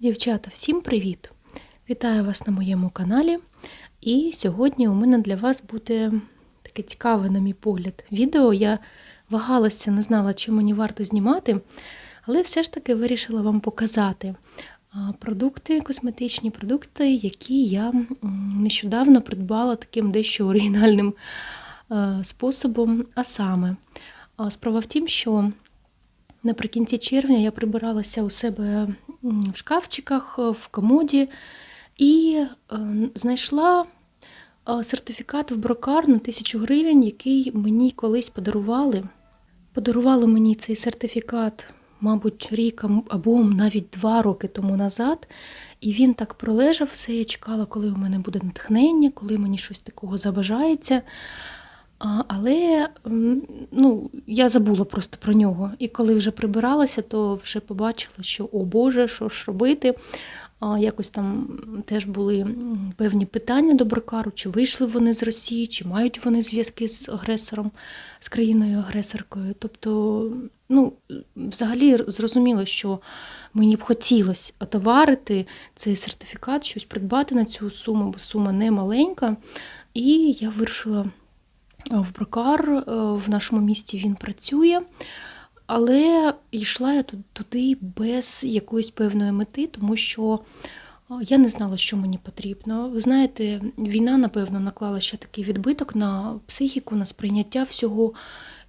Дівчата, всім привіт! Вітаю вас на моєму каналі. І сьогодні у мене для вас буде таке цікаве, на мій погляд, відео. Я вагалася, не знала, чи мені варто знімати, але все ж таки вирішила вам показати продукти, косметичні продукти, які я нещодавно придбала таким дещо оригінальним е, способом. А саме, справа в тім, що Наприкінці червня я прибиралася у себе в шкафчиках, е, в комоді і е, знайшла е, сертифікат в брокар на тисячу гривень, який мені колись подарували. Подарували мені цей сертифікат, мабуть, рік або навіть два роки тому назад. І він так пролежав все. Я чекала, коли у мене буде натхнення, коли мені щось такого забажається. Але ну, я забула просто про нього. І коли вже прибиралася, то вже побачила, що о Боже, що ж робити. А, Якось там теж були певні питання до Брокару, чи вийшли вони з Росії, чи мають вони зв'язки з агресором, з країною-агресоркою. Тобто, ну, взагалі зрозуміло, що мені б хотілося отоварити цей сертифікат, щось придбати на цю суму, бо сума не маленька. І я вирішила в Брокар. е, В нашому місті він працює. Але йшла я туди без якоїсь певної мети, тому що е, я не знала, що мені потрібно. Ви знаєте, війна, напевно, наклала ще такий відбиток на психіку, на сприйняття всього.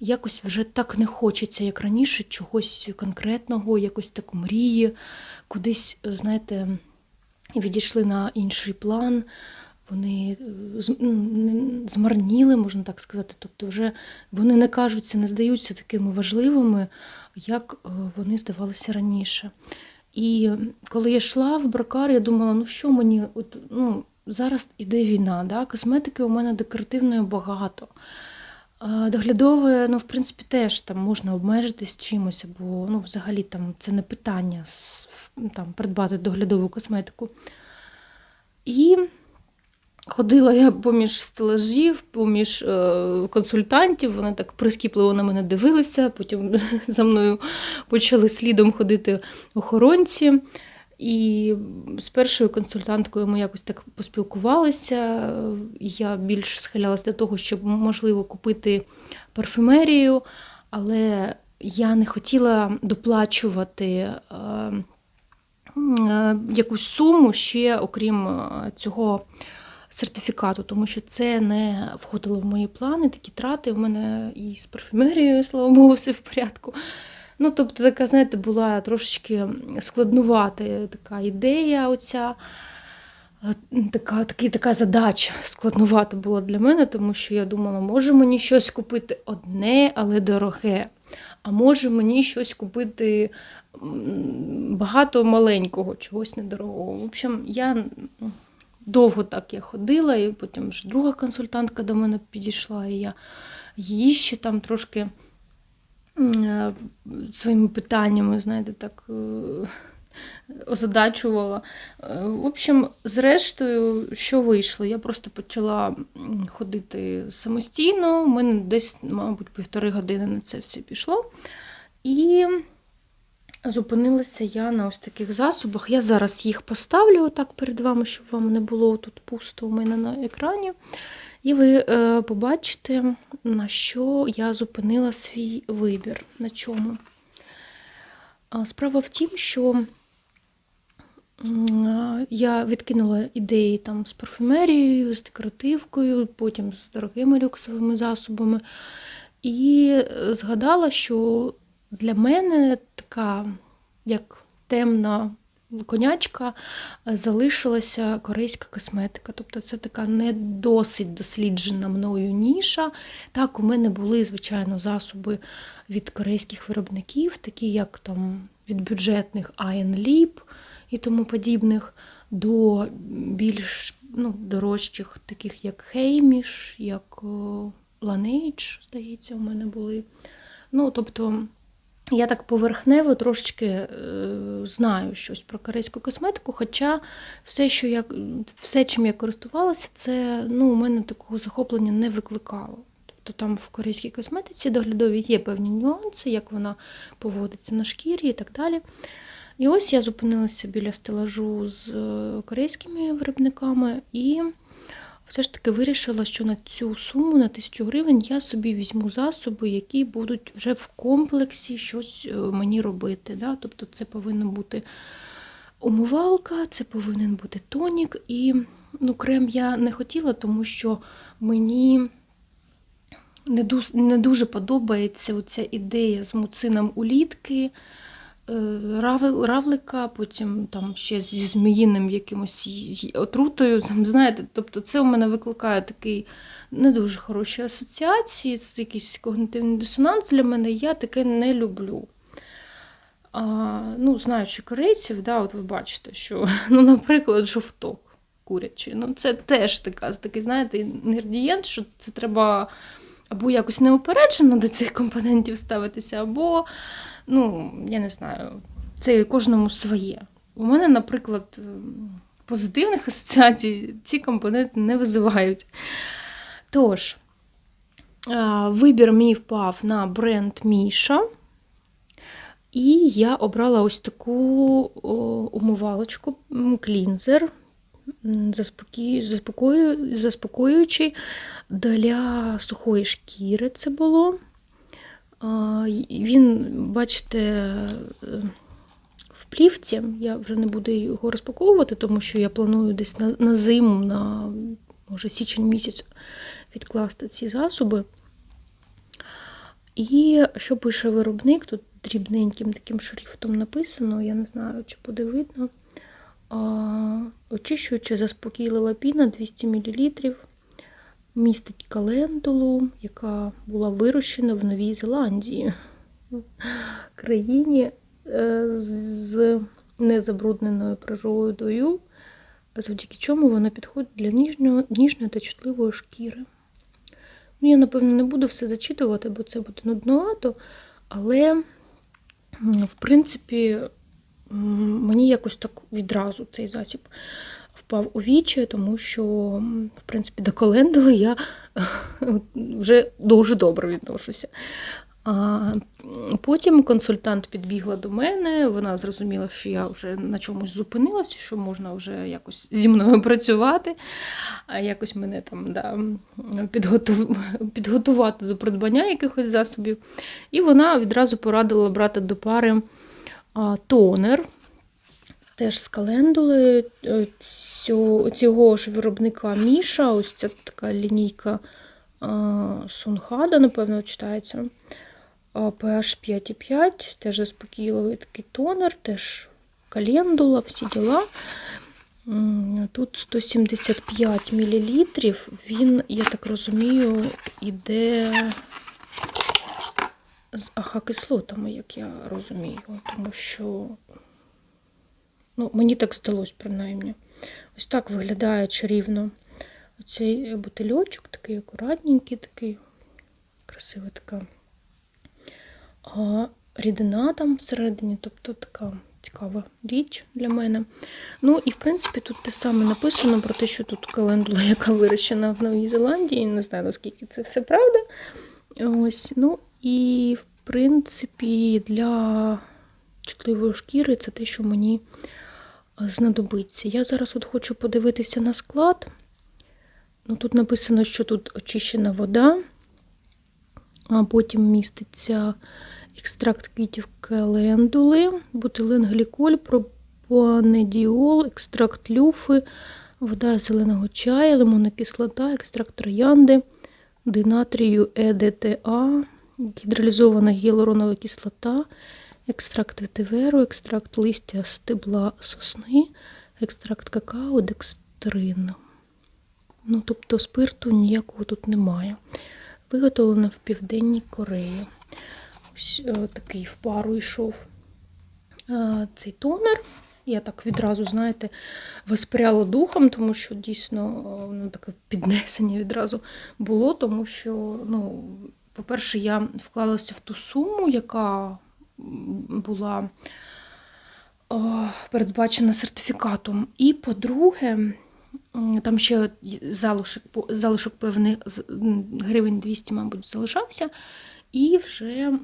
Якось вже так не хочеться, як раніше, чогось конкретного, якось так мрії, кудись, е, знаєте, відійшли на інший план. Вони е, не- змарніли, можна так сказати. Тобто, вже вони не кажуться, не здаються такими важливими, як е, вони здавалися раніше. І коли я йшла в бракар, я думала, ну що мені, от, ну, зараз іде війна, да? косметики у мене декоративної багато. Доглядове, ну, в принципі, теж там можна обмежитись чимось, або ну, взагалі там це не питання там, придбати доглядову косметику. І ходила я поміж стелажів, поміж е, консультантів, вони так прискіпливо на мене дивилися, потім за мною почали слідом ходити охоронці. І з першою консультанткою ми якось так поспілкувалися. Я більш схилялася до того, щоб можливо купити парфюмерію, але я не хотіла доплачувати е, е, якусь суму ще, окрім цього сертифікату, тому що це не входило в мої плани, такі трати. У мене і з парфюмерією, слава Богу, все в порядку. Ну, тобто, така, знаєте, була трошечки складнувата така ідея, оця. е, Така, така задача складнувата була для мене, тому що я думала, може мені щось купити одне, але дороге. А може мені щось купити багато маленького, чогось недорогого. В общем, я м, довго так я ходила, і потім вже друга консультантка до мене підійшла, і я її ще там трошки е, своїми питаннями, знаєте, так е, озадачувала. Е, В общем, зрештою, що вийшло? Я просто почала ходити самостійно. У мене десь, мабуть, півтори години на це все пішло. І зупинилася я на ось таких засобах. Я зараз їх поставлю отак перед вами, щоб вам не було тут пусто у мене на екрані. І ви е, побачите, на що я зупинила свій вибір. На чому. Справа в тім, що я відкинула ідеї там з парфюмерією, з декоративкою, потім з дорогими люксовими засобами. І е, згадала, що для мене така, як темна конячка, е, залишилася корейська косметика. Тобто це така не досить досліджена мною ніша. Так, у мене були, звичайно, засоби від корейських виробників, такі як там від бюджетних Iron Lip і тому подібних, до більш ну, дорожчих, таких як Хейміш, як о, Laneige, здається, у мене були. Ну, тобто, я так поверхнево трошечки е, знаю щось про корейську косметику, хоча все, що я, все, чим я користувалася, це ну, у мене такого захоплення не викликало. Тобто там в корейській косметиці доглядовій є певні нюанси, як вона поводиться на шкірі і так далі. І ось я зупинилася біля стелажу з е, корейськими виробниками і все ж таки вирішила, що на цю суму, на тисячу гривень, я собі візьму засоби, які будуть вже в комплексі щось е, мені робити. Да? Тобто це повинна бути умивалка, це повинен бути тонік. І ну, крем я не хотіла, тому що мені не дуже, подобається оця ідея з муцином улітки, равлика, потім там ще зі зміїним якимось отрутою. Там, знаєте, тобто це у мене викликає такий не дуже хороші асоціації, це якийсь когнитивний дисонанс для мене. Я таке не люблю. А, ну, знаючи корейців, да, от ви бачите, що, ну, наприклад, жовток курячий. Ну, це теж така, такий, знаєте, інгредієнт, що це треба або якось неупереджено до цих компонентів ставитися, або, ну, я не знаю, це кожному своє. У мене, наприклад, ем, позитивних асоціацій ці компоненти не визивають. Тож, вибір мій впав на бренд Міша. І я обрала ось таку умивалочку, клінзер, м, заспокій, заспокою, заспокоюючий для сухої шкіри це було. Він, бачите, е, в плівці. Я вже не буду його розпаковувати, тому що я планую десь на, на зиму, на може січень місяць відкласти ці засоби. І що пише виробник, тут дрібненьким таким шрифтом написано, я не знаю, чи буде видно. Очищуюча заспокійлива піна 200 мл. Містить календулу, яка була вирощена в Новій Зеландії, країні е, з незабрудненою природою, завдяки чому вона підходить для ніжнього, ніжної та чутливої шкіри. Ну, я, напевно, не буду все зачитувати, бо це буде нудновато, але, в принципі, мені якось так відразу цей засіб впав у вічі, тому що, в принципі, до колендули я вже дуже добре відношуся. А потім консультант підбігла до мене, вона зрозуміла, що я вже на чомусь зупинилася, що можна вже якось зі мною працювати, а якось мене там да, підготу... підготувати до придбання якихось засобів. І вона відразу порадила брати до пари тонер. Теж з календули е, цього, цього ж виробника Міша, ось ця така лінійка Сунхада, напевно, читається. PH 5,5, теж заспокійливий такий тонер, теж календула, всі діла. Тут 175 мл. Він, я так розумію, іде з АХ-кислотами, як я розумію, тому що Ну, мені так здалось, принаймні. Ось так виглядає чарівно. Оцей бутильочок такий акуратненький, такий красива така а, рідина там всередині, тобто така цікава річ для мене. Ну, і в принципі, тут те саме написано про те, що тут календула, яка вирощена в Новій Зеландії. Не знаю, наскільки це все правда. Ось, ну і в принципі, для чутливої шкіри це те, що мені знадобиться. Я зараз от хочу подивитися на склад. Ну, тут написано, що тут очищена вода, а потім міститься екстракт квітів календули, бутилен-гліколь, пропонедіол, екстракт люфи, вода зеленого чаю, лимонна кислота, екстракт троянди, динатрію ЕДТА, гідралізована гіалуронова кислота, екстракт ветиверу, екстракт листя стебла сосни, екстракт какао, декстрин. Ну, тобто спирту ніякого тут немає. Виготовлено в Південній Кореї. Ось е, такий в пару йшов е, цей тонер. Я так відразу, знаєте, воспряла духом, тому що дійсно воно таке піднесення відразу було, тому що, ну, по-перше, я вклалася в ту суму, яка була передбачена сертифікатом. І, по-друге, там ще залишок, залишок певний гривень 200, мабуть, залишався. І вже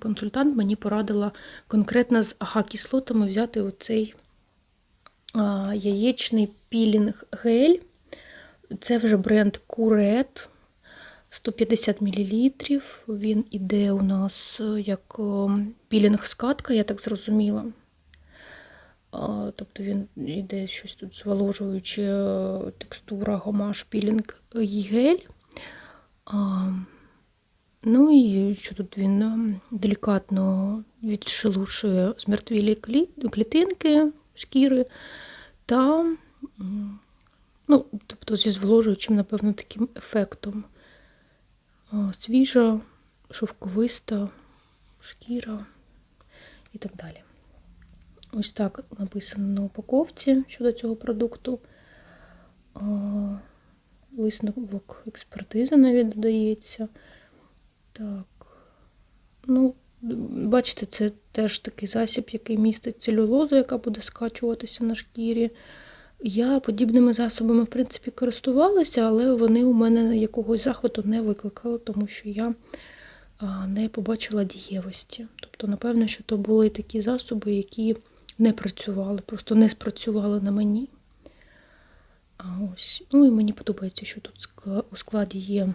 консультант мені порадила конкретно з ага-кислотами взяти оцей яєчний пілінг гель. Це вже бренд Курет 150 мл. Він іде у нас е, як пілінг-скатка, я так зрозуміла. Тобто він іде щось тут зволожуюче е, текстура, гомаш, пілінг і гель. Ну і що тут він е, делікатно відшелушує змертвілі клітинки шкіри та ну, тобто зі зволожуючим, напевно, таким ефектом. Свіжа, шовковиста шкіра і так далі. Ось так написано на упаковці щодо цього продукту. Висновок експертизи навіть додається. Так. Ну, бачите, це теж такий засіб, який містить целюлозу, яка буде скачуватися на шкірі. Я подібними засобами, в принципі, користувалася, але вони у мене якогось захвату не викликали, тому що я не побачила дієвості. Тобто, напевно, що то були такі засоби, які не працювали, просто не спрацювали на мені. А ось. Ну і мені подобається, що тут у складі є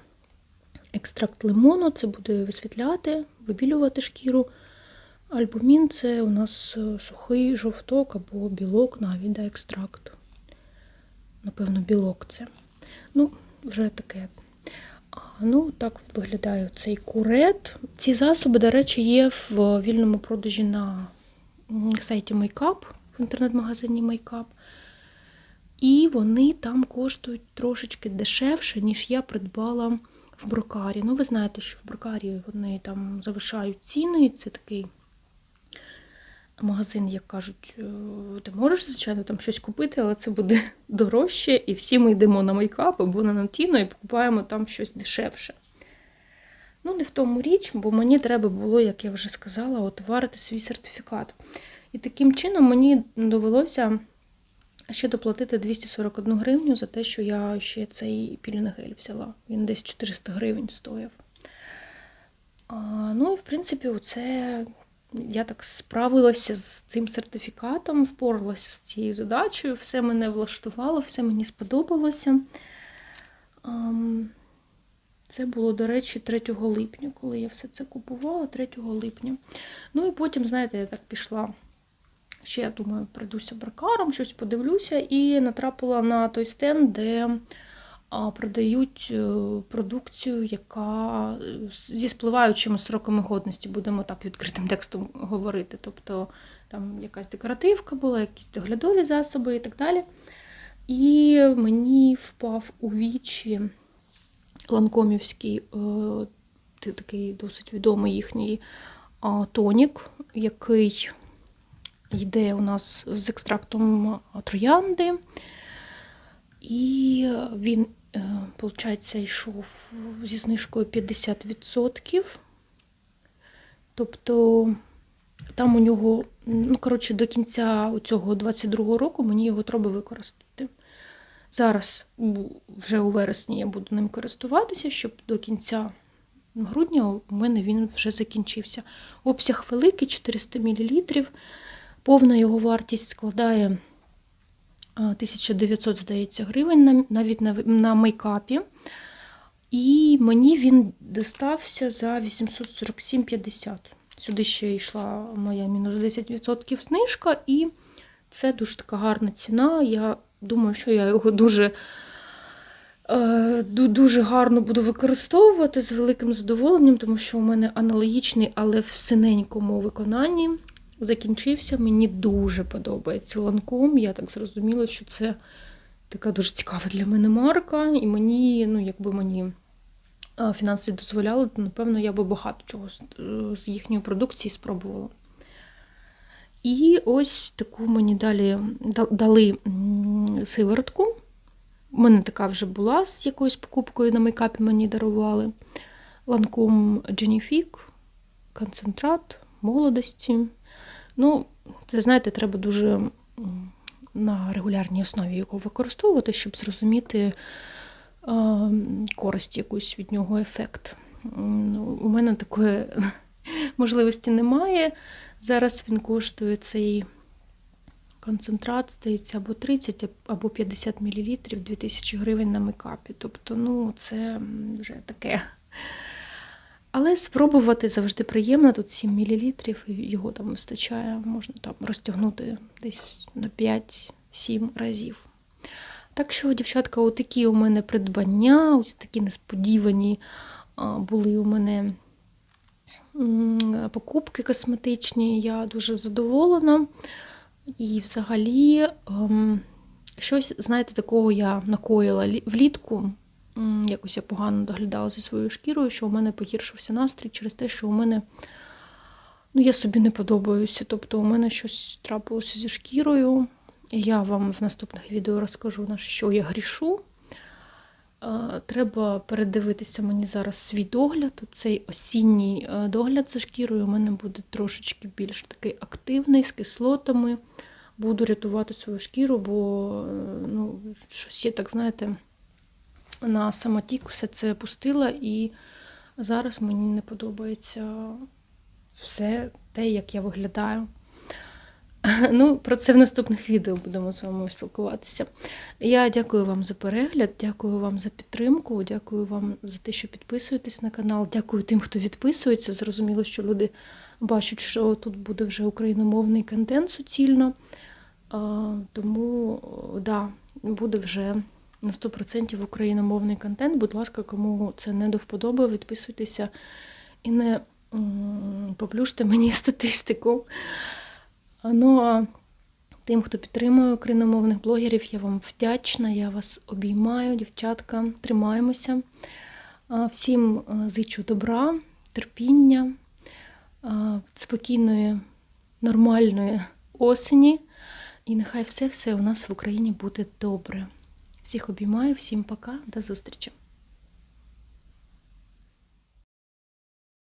екстракт лимону, це буде висвітляти, вибілювати шкіру. Альбумін це у нас е, сухий жовток або білок навіть да, екстракту. Напевно, білок це. Ну, вже таке. Ну, так виглядає цей курет. Ці засоби, до речі, є в вільному продажі на сайті Makeup, в інтернет-магазині Makeup. І вони там коштують трошечки дешевше, ніж я придбала в брокарі. Ну, ви знаєте, що в брокарі вони там завишають ціни. Це такий магазин, як кажуть, е, ти можеш, звичайно, там щось купити, але це буде дорожче. І всі ми йдемо на мейкап або на Нотіно і покупаємо там щось дешевше. Ну, не в тому річ, бо мені треба було, як я вже сказала, отварити свій сертифікат. І таким чином мені довелося ще доплатити 241 гривню за те, що я ще цей пілінгель взяла. Він десь 400 гривень стояв. А, ну і в принципі, оце я так справилася з цим сертифікатом, впоралася з цією задачею, все мене влаштувало, все мені сподобалося. Це було, до речі, 3 липня, коли я все це купувала, 3 липня. Ну і потім, знаєте, я так пішла. Ще, я думаю, пройдуся бракаром, щось подивлюся, і натрапила на той стенд, де продають е, продукцію, яка е, зі спливаючими сроками годності, будемо так відкритим текстом говорити. Тобто там якась декоративка була, якісь доглядові засоби і так далі. І мені впав у вічі ланкомівський, е, такий досить відомий їхній тонік, який йде у нас з екстрактом троянди. І він, виходить, йшов зі знижкою 50%. Тобто там у нього, ну, коротше, до кінця цього 22-го року мені його треба використати. Зараз, вже у вересні, я буду ним користуватися, щоб до кінця грудня у мене він вже закінчився. Обсяг великий 400 мл. Повна його вартість складає 1900, здається, гривень навіть на, мейкапі. І мені він достався за 847,50. Сюди ще йшла моя мінус 10% знижка, і це дуже така гарна ціна. Я думаю, що я його дуже, е, дуже гарно буду використовувати з великим задоволенням, тому що у мене аналогічний, але в синенькому виконанні закінчився. Мені дуже подобається ланком. Я так зрозуміла, що це така дуже цікава для мене марка, і мені, ну, якби мені фінанси дозволяли, то напевно я би багато чого з, е, їхньої продукції спробувала. І ось таку мені далі дали сиворотку. У мене така вже була з якоюсь покупкою на мейкапі мені дарували. Ланком Genifique, концентрат молодості. Ну, це, знаєте, треба дуже на регулярній основі його використовувати, щоб зрозуміти користь якусь від нього ефект. Ну, У мене такої можливості немає. Зараз він коштує цей концентрат, здається, або 30, або 50 мл 2000 гривень на мейкапі. Тобто, ну, це вже таке. Але спробувати завжди приємно. Тут 7 мл, його там вистачає, можна там розтягнути десь на 5-7 разів. Так що, дівчатка, отакі у мене придбання, ось такі несподівані були у мене покупки косметичні. Я дуже задоволена. І взагалі, ем, щось, знаєте, такого я накоїла влітку. Якось я погано доглядала за своєю шкірою, що у мене погіршився настрій через те, що у мене ну, я собі не подобаюся. Тобто у мене щось трапилося зі шкірою. Я вам в наступних відео розкажу, на що я грішу. Е, Треба передивитися мені зараз свій догляд. Цей осінній е, догляд за шкірою у мене буде трошечки більш такий активний, з кислотами. Буду рятувати свою шкіру, бо е, ну, щось є, так знаєте, на самотік все це пустила, і зараз мені не подобається все те, як я виглядаю. Ну, про це в наступних відео будемо з вами спілкуватися. Я дякую вам за перегляд, дякую вам за підтримку, дякую вам за те, що підписуєтесь на канал. Дякую тим, хто відписується. Зрозуміло, що люди бачать, що тут буде вже україномовний контент суцільно. Тому, да, буде вже на 100% україномовний контент. Будь ласка, кому це не до вподоби, відписуйтеся і не поплюште мені статистику. Ну а тим, хто підтримує україномовних блогерів, я вам вдячна. Я вас обіймаю, дівчатка. Тримаємося. Всім зичу добра, терпіння, спокійної, нормальної осені. І нехай все-все у нас в Україні буде добре. Всіх обіймаю, всім пока, до зустрічі!